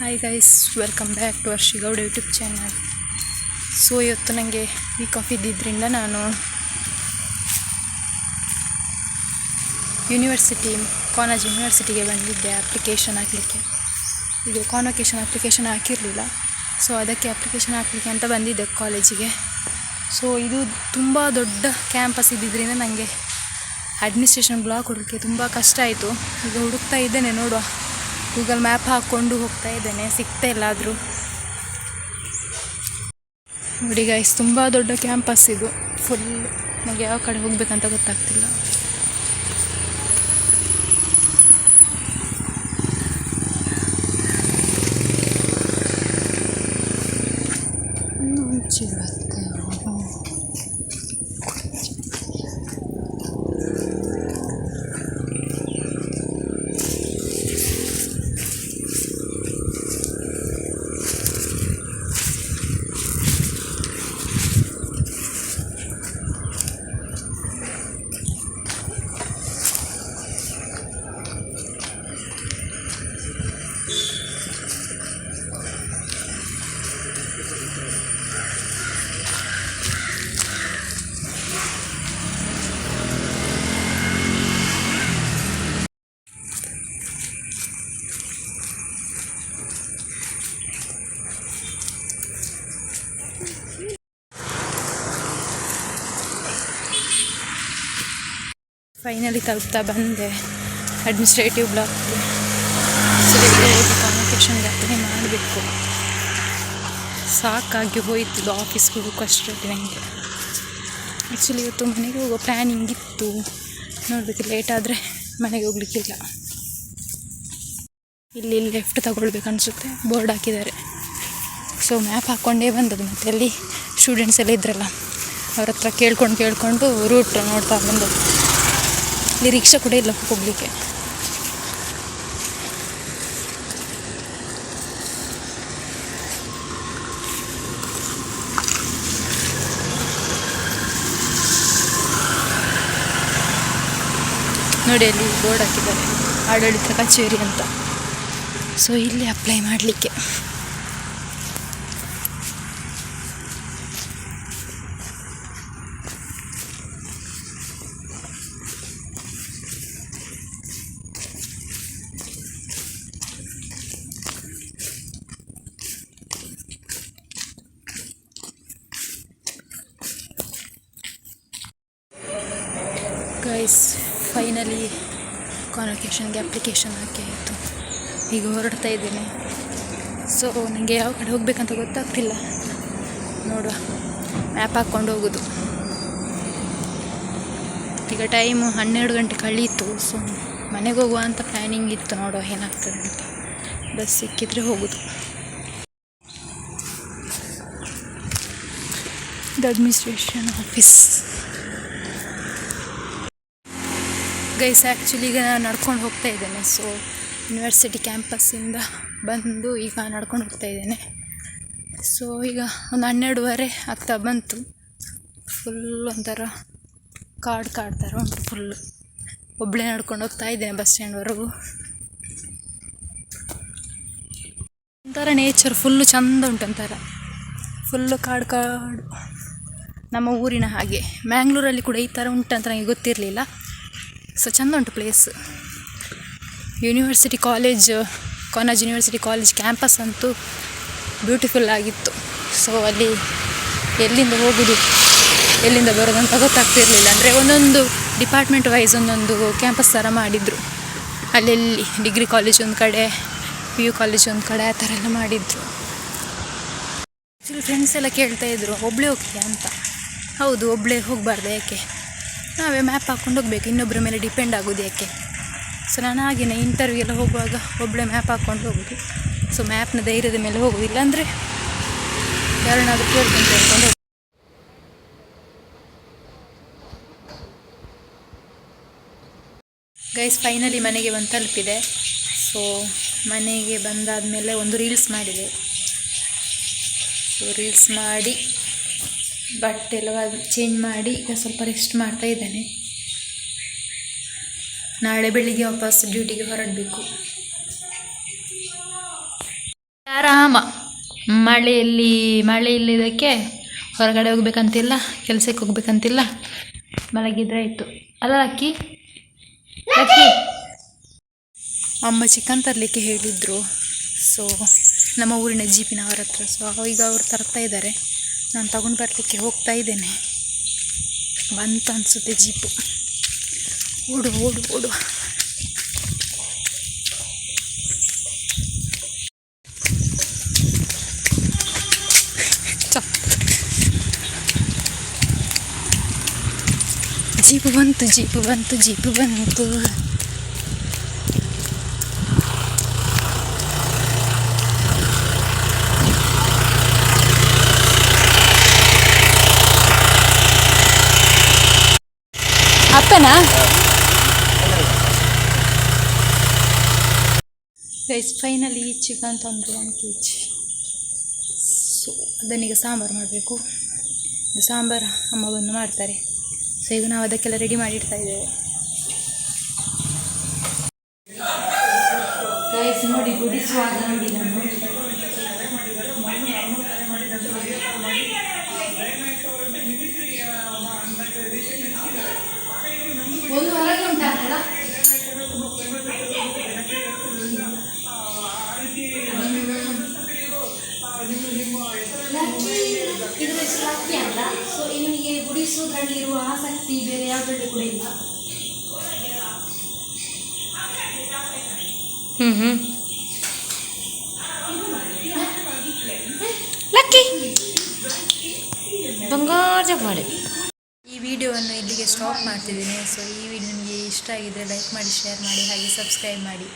Hi guys welcome back to Gowda YouTube channel so ಇವತ್ತು ನನಗೆ weak of ಇದ್ದಿದ್ದರಿಂದ ನಾನು ಯೂನಿವರ್ಸಿಟಿ ಕಾಲೇಜ್ ಯೂನಿವರ್ಸಿಟಿಗೆ ಬಂದಿದ್ದೆ ಅಪ್ಲಿಕೇಶನ್ ಹಾಕಲಿಕ್ಕೆ. ಇದು ಕಾನ್ವೊಕೇಶನ್ ಅಪ್ಲಿಕೇಶನ್ ಹಾಕಿರಲಿಲ್ಲ. ಸೊ ಅದಕ್ಕೆ ಅಪ್ಲಿಕೇಶನ್ ಹಾಕಲಿಕ್ಕೆ ಅಂತ ಬಂದಿದ್ದೆ ಕಾಲೇಜಿಗೆ ಸೊ ಇದು ತುಂಬ ದೊಡ್ಡ ಕ್ಯಾಂಪಸ್ ಇದ್ದಿದ್ದರಿಂದ ನನಗೆ ಅಡ್ಮಿನಿಸ್ಟ್ರೇಷನ್ ಬ್ಲಾಕ್ ಹುಡುಕಿ ತುಂಬ ಕಷ್ಟ ಆಯಿತು. ಈಗ ಹುಡುಕ್ತಾ ಇದ್ದೇನೆ, ನೋಡುವ. ಗೂಗಲ್ ಮ್ಯಾಪ್ ಹಾಕ್ಕೊಂಡು ಹೋಗ್ತಾ ಇದ್ದೇನೆ, ಸಿಗ್ತಾ ಇಲ್ಲ ಆದರೂ. ನೋಡಿ ಗೈಸ್ ತುಂಬ ದೊಡ್ಡ ಕ್ಯಾಂಪಸ್ ಇದು. ಫುಲ್ ನನಗೆ ಯಾವ ಕಡೆ ಹೋಗಬೇಕಂತ ಗೊತ್ತಾಗ್ತಿಲ್ಲ. ಫೈನಲಿ ತಲುಪ್ತಾ ಬಂದೆ. ಅಡ್ಮಿನಿಸ್ಟ್ರೇಟಿವ್ ಬ್ಲಾಕ್ ಸೊ ಹೋಗಿ ಕಾನ್ವೊಕೇಶನ್ಗೆ ಅಪ್ಲೈ ಮಾಡಬೇಕು ಸಾಕಾಗಿ ಹೋಯಿತು ಇದು ಆಫೀಸ್ಗೆ ಹೋಗೋಕ್ಕೂ ಅಷ್ಟರಲ್ಲಿ ನನಗೆ ಆ್ಯಕ್ಚುಲಿ ಇವತ್ತು ಮನೆಗೆ ಹೋಗೋ ಪ್ಲ್ಯಾನಿಂಗ್ ಇತ್ತು. ನೋಡಬೇಕು ಲೇಟ್ ಆದರೆ ಮನೆಗೆ ಹೋಗ್ಲಿಕ್ಕಿಲ್ಲ. ಇಲ್ಲಿ ಲೆಫ್ಟ್ ತಗೊಳ್ಬೇಕು ಅನಿಸುತ್ತೆ. ಬೋರ್ಡ್ ಹಾಕಿದ್ದಾರೆ. ಸೊ ಮ್ಯಾಪ್ ಹಾಕ್ಕೊಂಡೇ ಬಂದದ್ದು ಮತ್ತೆ ಅಲ್ಲಿ ಸ್ಟೂಡೆಂಟ್ಸ್ ಎಲ್ಲ ಇದ್ರಲ್ಲ, ಅವ್ರ ಹತ್ರ ಕೇಳ್ಕೊಂಡು ಕೇಳಿಕೊಂಡು ರೂಟ್ ನೋಡ್ತಾ ಬಂದದ್ದು. ಇಲ್ಲಿ ರಿಕ್ಷಾ ಕೂಡ ಇಲ್ಲ ಹೋಗಲಿಕ್ಕೆ. ನೋಡಿ ಅಲ್ಲಿ ಬೋರ್ಡ್ ಹಾಕಿದ್ದಾರೆ ಆಡಳಿತ ಕಚೇರಿ ಅಂತ. ಸೊ ಇಲ್ಲಿ ಅಪ್ಲೈ ಮಾಡಲಿಕ್ಕೆ. ಗೈಸ್ ಫೈನಲಿ ಕಾನ್ವೊಕೇಶನ್ಗೆ ಅಪ್ಲಿಕೇಶನ್ ಹಾಕಿ ಆಯಿತು. ಈಗ ಹೊರಡ್ತಾ ಇದ್ದೀನಿ. ಸೊ ನನಗೆ ಯಾವ ಕಡೆ ಹೋಗಬೇಕಂತ ಗೊತ್ತಾಗ್ತಿಲ್ಲ. ನೋಡುವ. ಮ್ಯಾಪ್ ಹಾಕ್ಕೊಂಡು ಹೋಗೋದು. ಈಗ ಟೈಮು ಹನ್ನೆರಡು ಗಂಟೆ ಕಳೀತು. ಸೊ ಮನೆಗೆ ಹೋಗುವ ಅಂತ ಪ್ಲ್ಯಾನಿಂಗ್ ಇತ್ತು. ನೋಡುವ ಏನಾಗ್ತದೆ ಅಂತ. ಬಸ್ ಸಿಕ್ಕಿದ್ರೆ ಹೋಗೋದು. The administration office guys actually ಈಗ ನಾನು ನಡ್ಕೊಂಡು ಹೋಗ್ತಾ ಇದ್ದೇನೆ. ಸೊ ಯೂನಿವರ್ಸಿಟಿ ಕ್ಯಾಂಪಸ್ಸಿಂದ ಬಂದು ಈಗ ನಡ್ಕೊಂಡು ಹೋಗ್ತಾ ಇದ್ದೇನೆ. ಸೊ ಈಗ ಒಂದು ಹನ್ನೆರಡುವರೆ ಆಗ್ತಾ ಬಂತು. ಫುಲ್ ಒಂಥರ ಕಾಡು ಕಾಡ್ತಾರೆ ಉಂಟು ಫುಲ್ಲು ಒಬ್ಬಳೇ ನಡ್ಕೊಂಡು ಹೋಗ್ತಾ ಇದ್ದೇನೆ ಬಸ್ ಸ್ಟ್ಯಾಂಡ್ವರೆಗೂ ಒಂಥರ ನೇಚರ್ ಫುಲ್ಲು ಚಂದ ಉಂಟು ಒಂಥರ. ಫುಲ್ಲು ಕಾಡು ಕಾಡು ನಮ್ಮ ಊರಿನ ಹಾಗೆ. ಮ್ಯಾಂಗ್ಳೂರಲ್ಲಿ ಕೂಡ ಈ ಥರ ಉಂಟಂತ ನನಗೆ ಗೊತ್ತಿರಲಿಲ್ಲ. ಸೊ ಚಂದ ಉಂಟು place university college Konaje university college campus ಅಂತೂ ಬ್ಯೂಟಿಫುಲ್ ಆಗಿತ್ತು. ಸೊ ಅಲ್ಲಿ ಎಲ್ಲಿಂದ ಹೋಗೋದು, ಎಲ್ಲಿಂದ ಬರೋದು ಅಂತ ಗೊತ್ತಾಗ್ತಿರಲಿಲ್ಲ. ಅಂದರೆ ಒಂದೊಂದು ಡಿಪಾರ್ಟ್ಮೆಂಟ್ ವೈಸ್ ಒಂದೊಂದು ಕ್ಯಾಂಪಸ್ ಥರ ಮಾಡಿದರು. ಅಲ್ಲೆಲ್ಲಿ ಡಿಗ್ರಿ ಕಾಲೇಜ್ ಒಂದು ಕಡೆ ಪಿ ಯು ಕಾಲೇಜ್ ಒಂದು ಕಡೆ ಆ ಥರ ಎಲ್ಲ ಮಾಡಿದರು. ಫ್ರೆಂಡ್ಸ್ ಎಲ್ಲ ಕೇಳ್ತಾ ಇದ್ರು ಒಬ್ಬಳೇ ಹೋಗ್ತೀಯಾ ಅಂತ? ಹೌದು ಒಬ್ಬಳೇ ಹೋಗಬಾರ್ದು ಯಾಕೆ? ನಾವೇ ಮ್ಯಾಪ್ ಹಾಕ್ಕೊಂಡು ಹೋಗ್ಬೇಕು. ಇನ್ನೊಬ್ಬರ ಮೇಲೆ ಡಿಪೆಂಡ್ ಆಗೋದು ಯಾಕೆ? ಸೊ ನಾನು ಹಾಗೆಯೇ ಇಂಟರ್ವ್ಯೂ ಎಲ್ಲ ಹೋಗುವಾಗ ಒಬ್ಬಳೇ ಮ್ಯಾಪ್ ಹಾಕ್ಕೊಂಡು ಹೋಗೋದು. ಸೊ ಮ್ಯಾಪ್ನ ಧೈರ್ಯದ ಮೇಲೆ ಹೋಗೋದು ಇಲ್ಲಾಂದರೆ ಯಾರನ್ನಾದರೂ ಕೇಳ್ಕೊಂಡು ಹೋಗೋದು. ಗೈಸ್ ಫೈನಲಿ ಮನೆಗೆ ಬಂದು ತಲುಪಿದೆ. ಸೊ ಮನೆಗೆ ಬಂದಾದ ಮೇಲೆ ಒಂದು ರೀಲ್ಸ್ ಮಾಡಿದೆ. ಸೊ ರೀಲ್ಸ್ ಮಾಡಿ ಬಟ್ಟೆ ಎಲ್ಲ ಚೇಂಜ್ ಮಾಡಿ ಈಗ ಸ್ವಲ್ಪ ರೆಸ್ಟ್ ಮಾಡ್ತಾ ಇದ್ದೇನೆ. ನಾಳೆ ಬೆಳಿಗ್ಗೆ ವಾಪಸ್ ಡ್ಯೂಟಿಗೆ ಹೊರಡಬೇಕು. ಆರಾಮ. ಮಳೆಯಲ್ಲಿ ಮಳೆ ಇಲ್ಲದಕ್ಕೆ ಹೊರಗಡೆ ಹೋಗ್ಬೇಕಂತಿಲ್ಲ ಕೆಲಸಕ್ಕೆ ಹೋಗ್ಬೇಕಂತಿಲ್ಲ. ಮಲಗಿದ್ರೆ ಆಯಿತು. ಅಲ್ಲ ಅಕ್ಕಿ ಅಕ್ಕಿ ಅಮ್ಮ ಚಿಕನ್ ತರಲಿಕ್ಕೆ ಹೇಳಿದರು. ಸೊ ನಮ್ಮ ಊರಿನ ಜೀಪಿನವರ ಹತ್ರ ಸೊ ಈಗ ಅವರು ತರ್ತಾ ಇದ್ದಾರೆ. ನಾನು ತಗೊಂಡು ಬರಲಿಕ್ಕೆ ಹೋಗ್ತಾ ಇದ್ದೇನೆ. ಬಂತು ಅನಿಸುತ್ತೆ ಜೀಪು. ಓಡು ಓಡು ಓಡು. ಚಪ್. ಜೀಪು ಬಂತು ಜೀಪು ಬಂತು ಜೀಪು ಬಂತು. ಅಪ್ಪನಾ ಗೈಸ್ ಫೈನಲಿ ಚಿಕನ್ ತಂದರು ಒನ್ ಕೆ ಜಿ ಸೊ ಅದನ್ನೀಗ ಸಾಂಬಾರು ಮಾಡಬೇಕು. ಸಾಂಬಾರು ಅಮ್ಮ ಬಂದು ಮಾಡ್ತಾರೆ. ಸೊ ಈಗ ನಾವು ಅದಕ್ಕೆಲ್ಲ ರೆಡಿ ಮಾಡಿ ಇಡ್ತಾ ಇದ್ದೇವೆ. ನೋಡಿ ಗುಡಿಸುವಾಗ ನೋಡಿ ನಾನು ಇದು ಹೆಸರು ಲಕ್ಕಿ ಅಂತ ಸೊ ಇವನಿಗೆ ಗುಡಿಸುವುದರಲ್ಲಿ ಇರುವ ಆಸಕ್ತಿ ಬೇರೆ ಯಾವುದರಲ್ಲಿ ಕೂಡ ಇಲ್ಲ. ಹ್ಞೂ ಹ್ಞೂ ಲಕ್ಕಿ. ಬಂಗಾರ ಮಾಡಿ ಈ ವಿಡಿಯೋವನ್ನು ಇಲ್ಲಿಗೆ ಸ್ಟಾಪ್ ಮಾಡ್ತಿದ್ದೀನಿ. ಸೊ ಈ ವಿಡಿಯೋ ನಿಮಗೆ ಇಷ್ಟ ಆಗಿದ್ರೆ ಲೈಕ್ ಮಾಡಿ ಶೇರ್ ಮಾಡಿ ಹಾಗೆ ಸಬ್ಸ್ಕ್ರೈಬ್ ಮಾಡಿ.